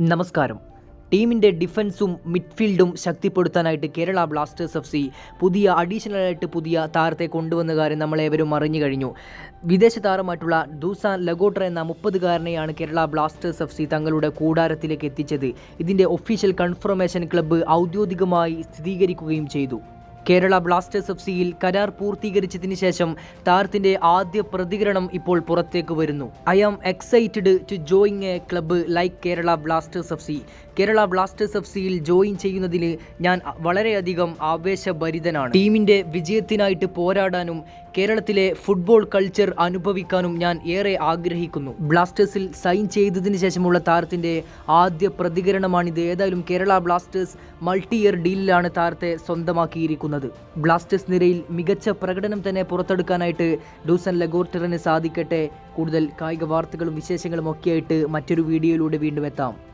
നമസ്കാരം. ടീമിന്റെ ഡിഫൻസും മിഡ്ഫീൽഡും ശക്തിപ്പെടുത്താനായിട്ട് കേരള ബ്ലാസ്റ്റേഴ്സ് എഫ് സി പുതിയ അഡീഷണലായിട്ട് പുതിയ താരത്തെ കൊണ്ടുവന്ന കാര്യം നമ്മളേവരും അറിഞ്ഞു കഴിഞ്ഞു. വിദേശ താരമായിട്ടുള്ള ദൂസാൻ ലഗോട്ര എന്ന മുപ്പതുകാരനെയാണ് കേരള ബ്ലാസ്റ്റേഴ്സ് എഫ് സി തങ്ങളുടെ കൂടാരത്തിലേക്ക് എത്തിച്ചത്. ഇതിന്റെ ഒഫീഷ്യൽ കൺഫർമേഷൻ ക്ലബ്ബ് ഔദ്യോഗികമായി സ്ഥിരീകരിക്കുകയും ചെയ്തു. കേരള ബ്ലാസ്റ്റേഴ്സ് എഫ് സിയിൽ കരാർ പൂർത്തീകരിച്ചതിന് ശേഷം താരത്തിന്റെ ആദ്യ പ്രതികരണം ഇപ്പോൾ പുറത്തേക്ക് വരുന്നു. I am excited to join a club like Kerala Blasters F C Kerala Blasters F സിയിൽ ജോയിൻ ചെയ്യുന്നതിന് ഞാൻ വളരെയധികം ആവേശഭരിതനാണ്. ടീമിന്റെ വിജയത്തിനായിട്ട് പോരാടാനും കേരളത്തിലെ ഫുട്ബോൾ കൾച്ചർ അനുഭവിക്കാനും ഞാൻ ഏറെ ആഗ്രഹിക്കുന്നു. ബ്ലാസ്റ്റേഴ്സിൽ സൈൻ ചെയ്തതിന് ശേഷമുള്ള താരത്തിന്റെ ആദ്യ പ്രതികരണമാണിത്. ഏതായാലും കേരള ബ്ലാസ്റ്റേഴ്സ് മൾട്ടി ഇയർ ഡീലിലാണ് താരത്തെ സ്വന്തമാക്കിയിരിക്കുന്നത്. ബ്ലാസ്റ്റേഴ്സ് നിരയിൽ മികച്ച പ്രകടനം തന്നെ പുറത്തെടുക്കാനായിട്ട് ഡൂസൻ ലഗോർട്ടറിന് സാധിക്കട്ടെ. കൂടുതൽ കായിക വാർത്തകളും വിശേഷങ്ങളും ഒക്കെയായിട്ട് മറ്റൊരു വീഡിയോയിലൂടെ വീണ്ടും എത്താം.